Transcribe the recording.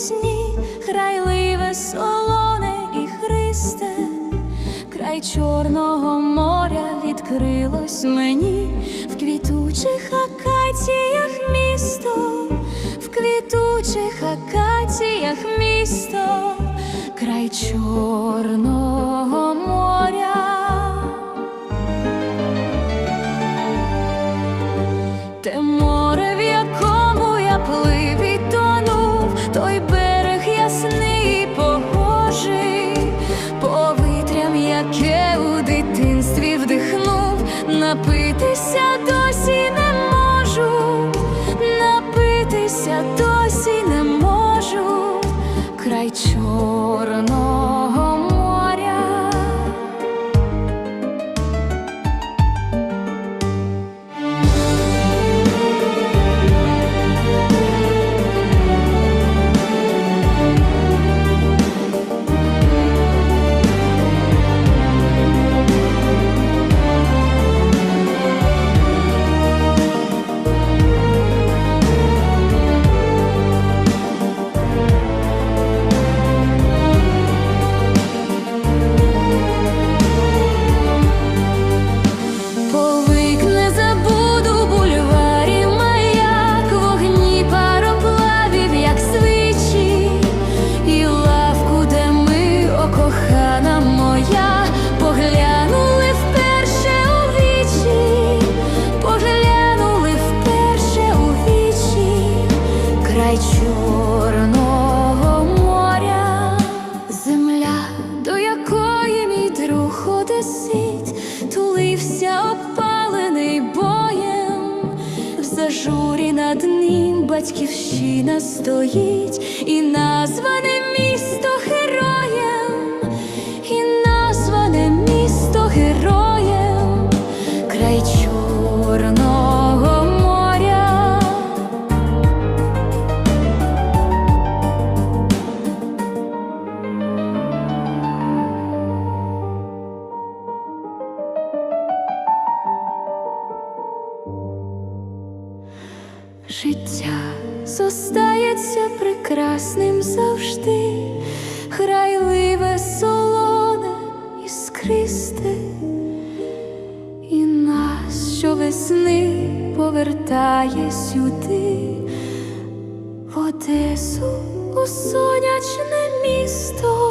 пісні, храйливе солоне і христе, край Чорного моря відкрилось мені в квітучих акаціях місто, в квітучих акаціях місто, край Чорного моря. Напитися досі не можу, напитися досі не можу, край чорного батьківщина стоїть, і назване місто героєм, і назване місто героєм, край Життя зостається прекрасним завжди, грайливе, солоне, іскристе, і нас щовесни повертає сюди, в Одесу у сонячне місто.